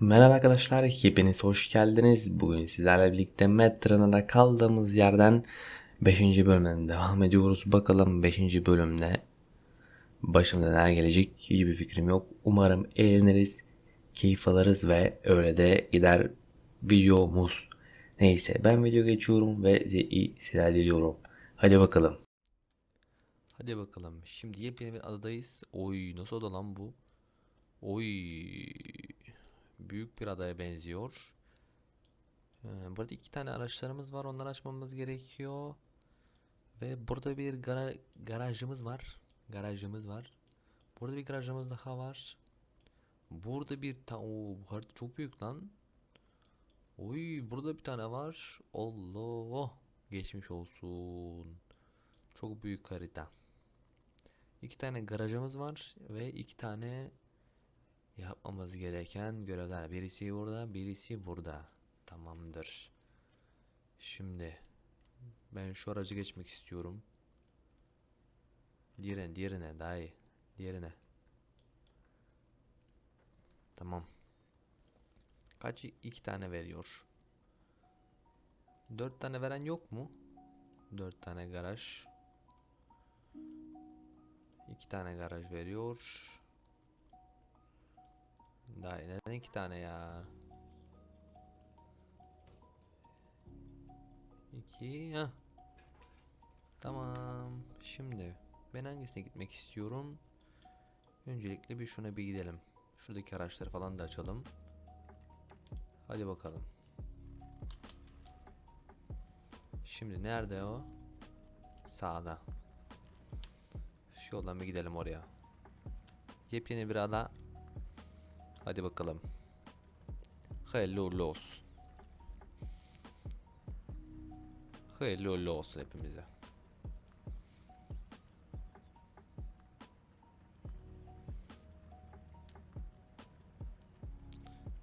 Merhaba arkadaşlar, hepiniz hoş geldiniz. Bugün sizlerle birlikte Metron'a kaldığımız yerden 5. bölümden devam ediyoruz. Bakalım 5. bölümde başımıza neler gelecek hiçbir fikrim yok. Umarım eğleniriz, keyif alırız ve öyle de gider videomuz. Neyse ben video geçiyorum ve size iyi seyirler diliyorum. Hadi bakalım. Hadi bakalım. Şimdi yepyeni bir adadayız. Oy nasıl oda lan bu? Oy büyük bir adaya benziyor. Ee, burada iki tane araçlarımız var. Onları açmamız gerekiyor. Ve burada bir gara garajımız var. Garajımız var. Burada bir garajımız daha var. Burada bir ta bu harita çok büyük lan. Oy burada bir tane var. Allah. Geçmiş olsun. Çok büyük harita. İki tane garajımız var ve iki tane yapmamız gereken görevler. Birisi burada, birisi burada. Tamamdır. Şimdi ben şu aracı geçmek istiyorum. Diğerine, diğerine daha iyi. Diğerine. Tamam. Kaç? iki tane veriyor. Dört tane veren yok mu? Dört tane garaj. İki tane garaj veriyor. Daha neden iki tane ya? İki. Heh. Tamam. Şimdi ben hangisine gitmek istiyorum? Öncelikle bir şuna bir gidelim. Şuradaki araçları falan da açalım. Hadi bakalım. Şimdi nerede o? Sağda. Şu yoldan bir gidelim oraya. Yepyeni bir ada. Hadi bakalım. Hayırlı uğurlu olsun. Hayırlı uğurlu olsun hepimize.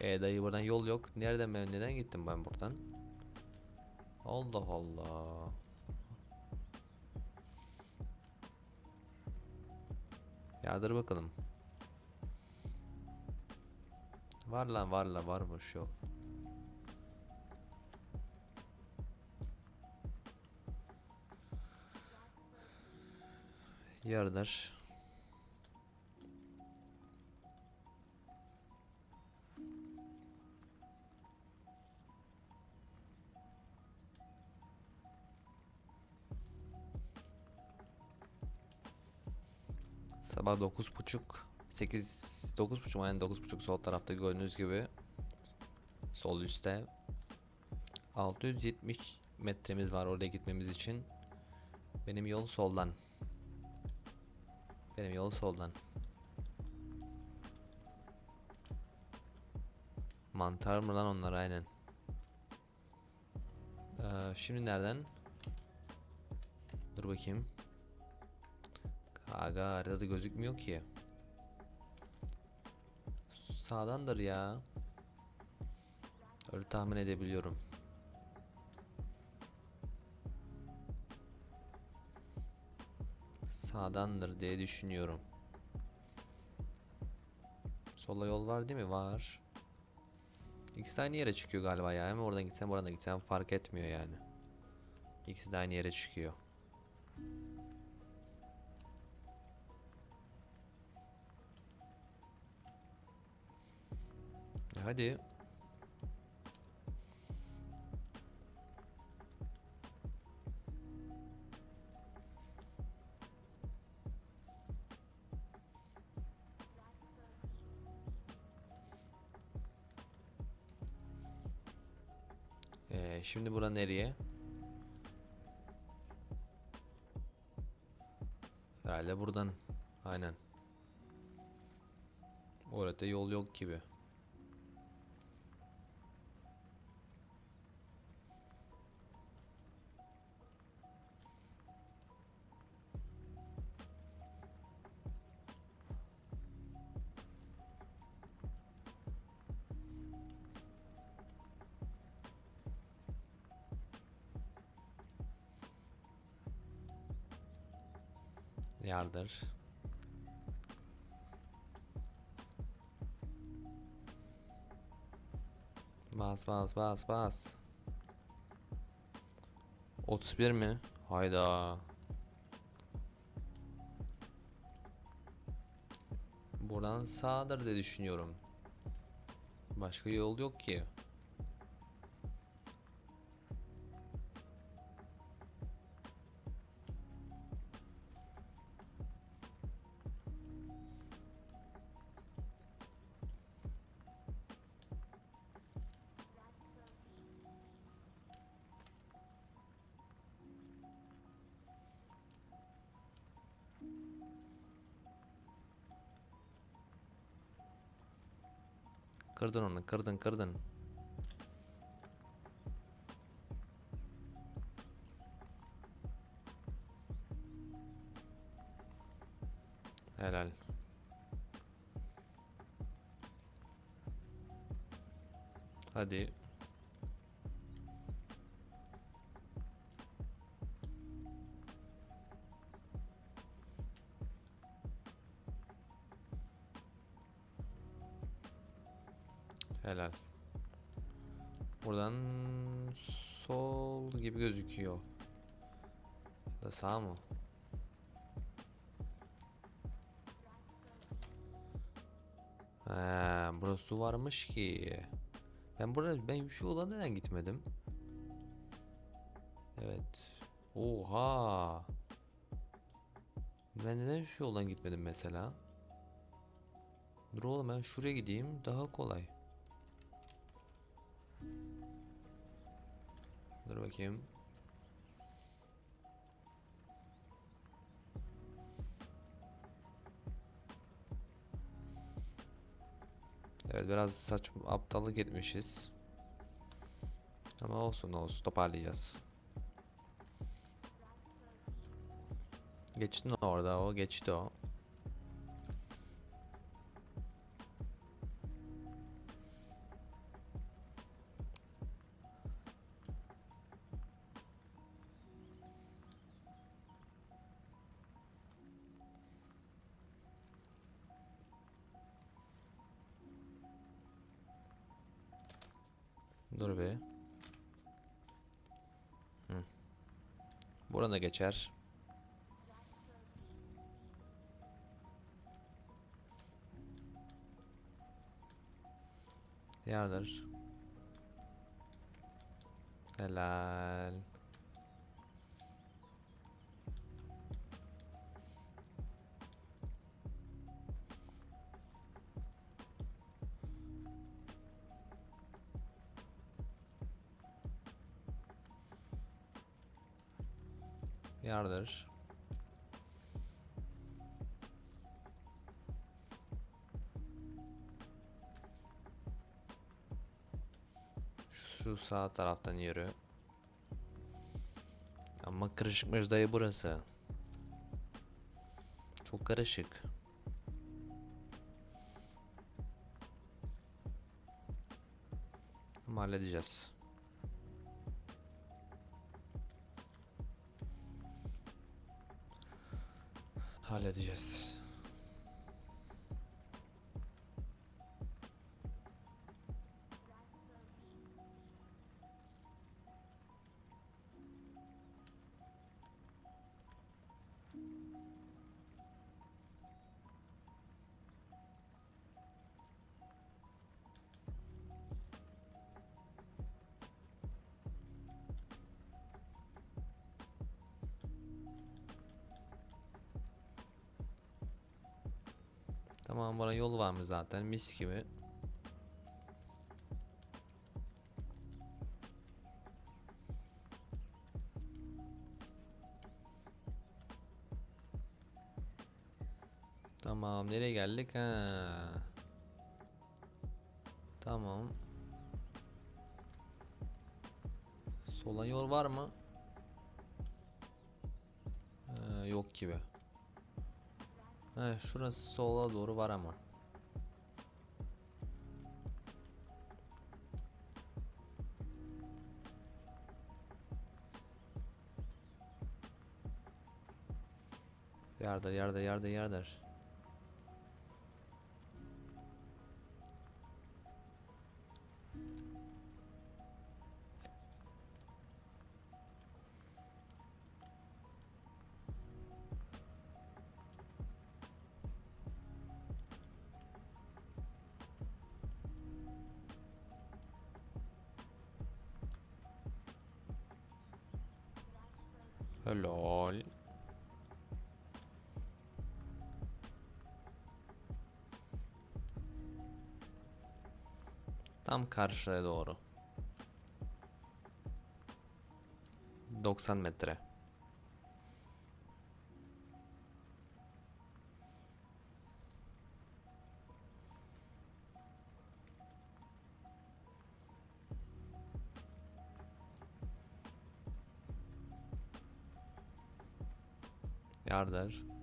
E dayı buradan yol yok. Nereden ben neden gittim ben buradan? Allah Allah. Yardır bakalım. Var lan var la varmış yok. Yardır. Sabah 9.30 8 9.30 yani 9.30 sol tarafta gördüğünüz gibi sol üstte 670 metremiz var oraya gitmemiz için. Benim yol soldan. Benim yol soldan. Mantar mı lan onlar aynen. Ee, şimdi nereden? Dur bakayım. Aga haritada gözükmüyor ki. Sağdandır ya. Öyle tahmin edebiliyorum. Sağdandır diye düşünüyorum. Sola yol var değil mi? Var. İkisi aynı yere çıkıyor galiba ya. Hem oradan gitsem oradan gitsem fark etmiyor yani. İkisi de aynı yere çıkıyor. E hadi. Ee, şimdi bura nereye? Herhalde buradan. Aynen. Orada yol yok gibi. Yardır. Bas bas bas bas. 31 mi? Hayda. Buradan sağdır diye düşünüyorum. Başka yol yok ki. Kırdın onu, kırdın, kırdın. Helal. Hadi. Da sağ mı? Burası varmış ki. Ben burada ben şu yola neden gitmedim? Evet. Oha. Ben neden şu yoldan gitmedim mesela? Dur oğlum ben şuraya gideyim daha kolay. Dur bakayım. Biraz saçma aptallık etmişiz. Ama olsun olsun toparlayacağız. Geçtin orada o geçti o. Da geçer. Yardır. Helal. Yardır. Şu, sağ taraftan yürü. Ama karışıkmış dayı burası. Çok karışık. Ama halledeceğiz. Halledeceğiz. Tamam bana yol varmış zaten mis gibi. Tamam nereye geldik ha? Tamam. Sola yol var mı? Ee, yok gibi. He şurası sola doğru var ama. Yardır yardır yardır yardır. Tam karşıya doğru. 90 metre. Yardır.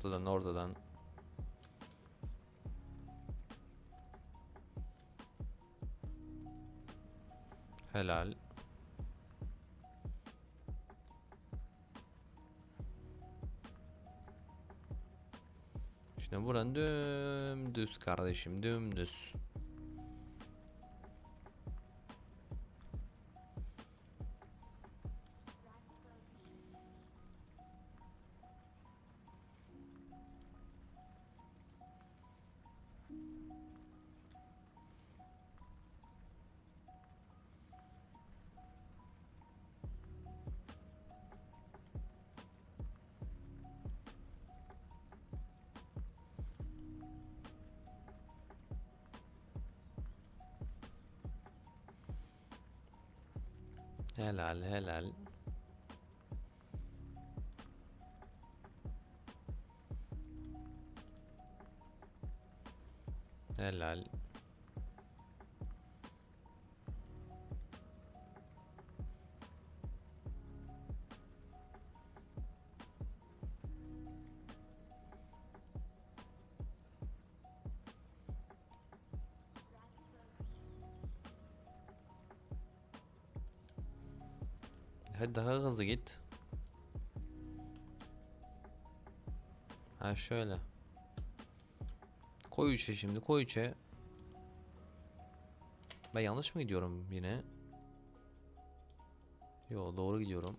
Ortadan ortadan. Helal. Şimdi buranın dümdüz kardeşim dümdüz. Helal helal. Helal. Daha hızlı git. Ha şöyle. Koy 3'e şimdi koy 3'e. Ben yanlış mı gidiyorum yine? Yo doğru gidiyorum.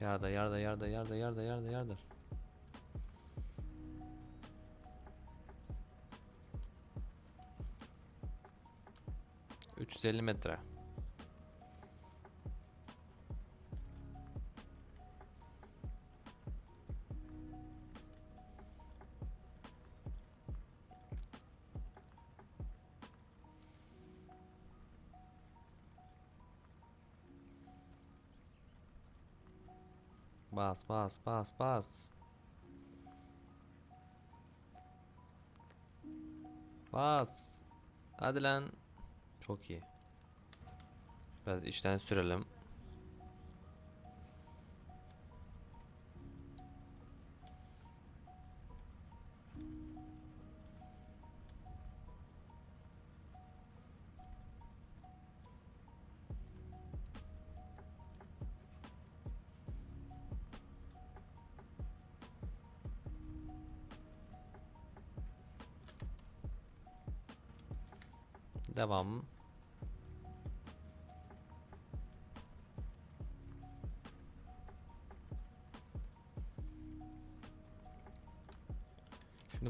Yarda yarda yarda yarda yarda yarda yarda. 350 metre. Bas bas bas bas. Bas. Hadi lan. Çok iyi. Biraz içten sürelim. Devam.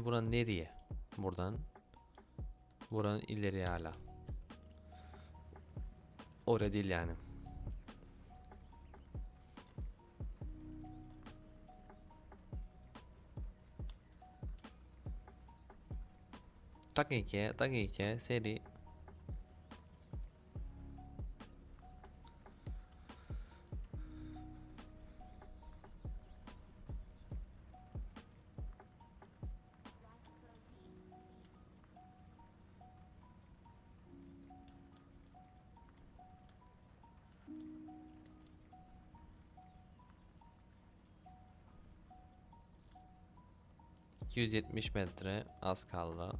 Buranın nereye? Buradan. Buranın ileri hala. Oraya değil yani. Dakika, dakika, seri. 270 metre az kaldı.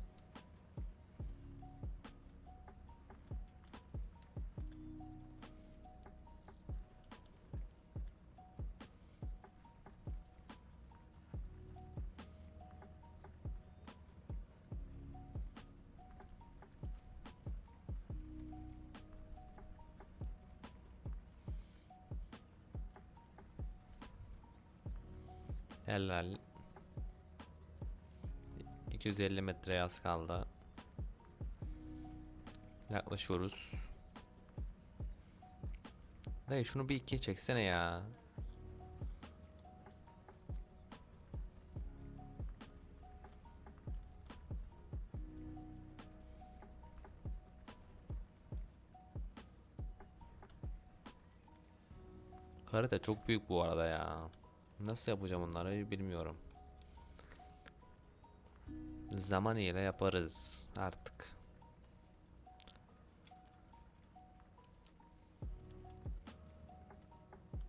Helal. 250 metreye az kaldı. Yaklaşıyoruz. Dayı şunu bir ikiye çeksene ya. Harita çok büyük bu arada ya. Nasıl yapacağım onları bilmiyorum. Zaman ile yaparız artık.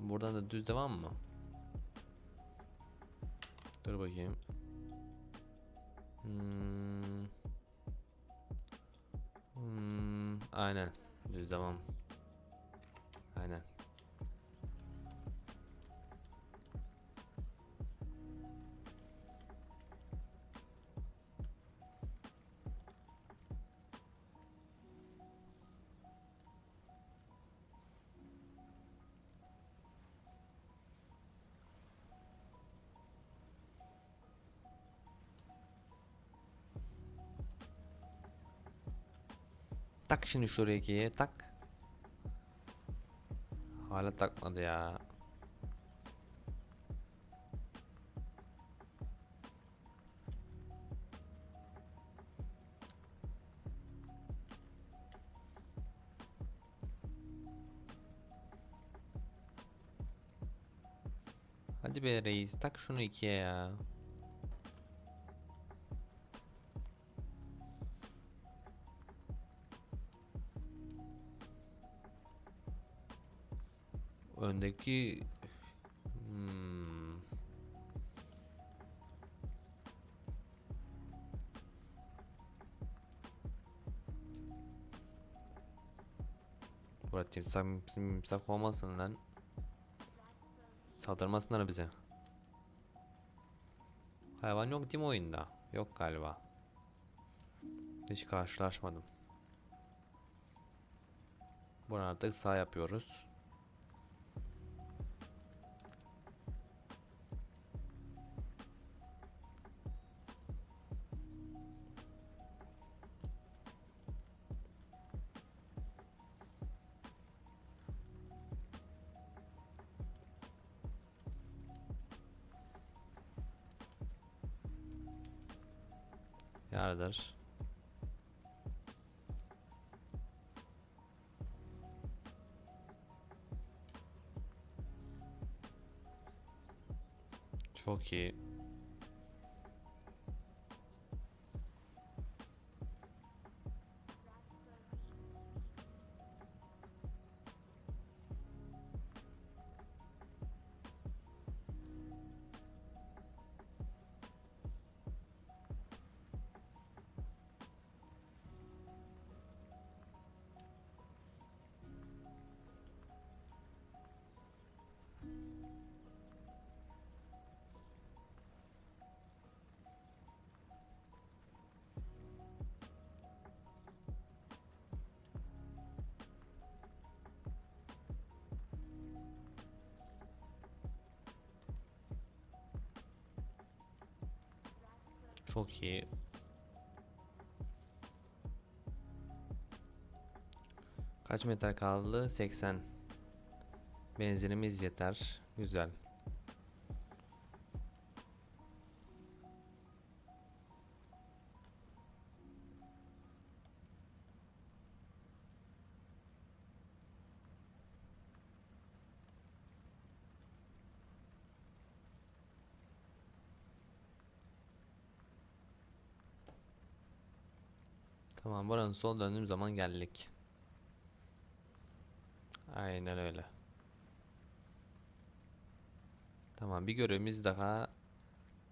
Buradan da düz devam mı? Dur bakayım. Hmm. Hmm, aynen. Düz devam. Tak şimdi şuraya ikiye tak. Hala takmadı ya. Hadi be reis tak şunu ikiye ya. Öndeki hmm. Burada timsah timsah olmasın lan. Saldırmasınlar bize. Hayvan yok değil mi oyunda? Yok galiba. Hiç karşılaşmadım. Buradan artık sağ yapıyoruz. Yardır. Çok iyi. Çok iyi. Kaç metre kaldı? 80. Benzinimiz yeter. Güzel. Tamam buranın sol döndüğüm zaman geldik. Aynen öyle. Tamam bir görevimiz daha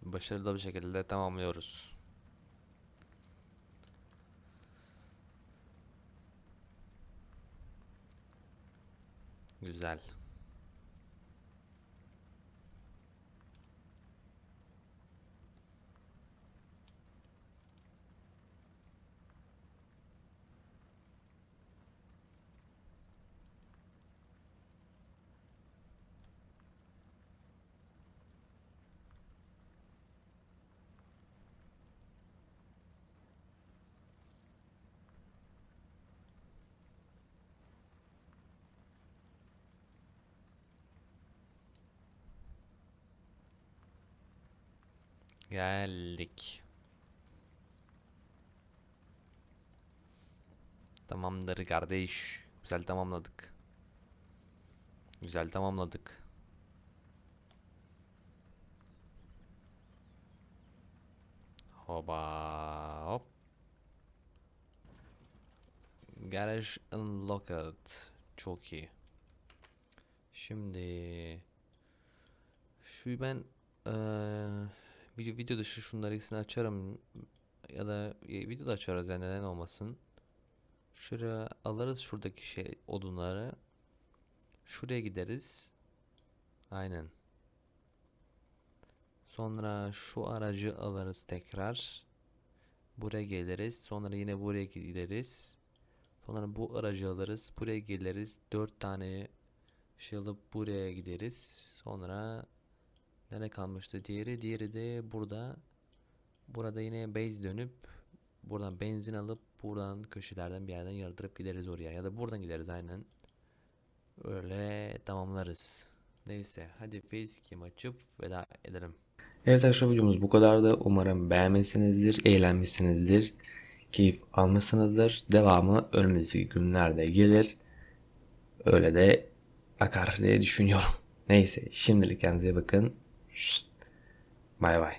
başarılı bir şekilde tamamlıyoruz. Güzel. Geldik. Tamamdır kardeş. Güzel tamamladık. Güzel tamamladık. Hoba hop. Garage unlocked. Çok iyi. Şimdi şu ben eee video, video dışı şunları ikisini açarım ya da e, video da açarız yani neden olmasın. Şuraya alırız şuradaki şey odunları. Şuraya gideriz. Aynen. Sonra şu aracı alırız tekrar. Buraya geliriz. Sonra yine buraya gideriz. Sonra bu aracı alırız. Buraya geliriz. Dört tane şey alıp buraya gideriz. Sonra nereye kalmıştı diğeri? Diğeri de burada. Burada yine base dönüp buradan benzin alıp buradan köşelerden bir yerden yardırıp gideriz oraya. Ya da buradan gideriz aynen. Öyle tamamlarız. Neyse hadi facecam açıp veda edelim. Evet arkadaşlar videomuz bu kadardı. Umarım beğenmişsinizdir, eğlenmişsinizdir, keyif almışsınızdır. Devamı önümüzdeki günlerde gelir. Öyle de akar diye düşünüyorum. Neyse şimdilik kendinize bakın. Bye bye.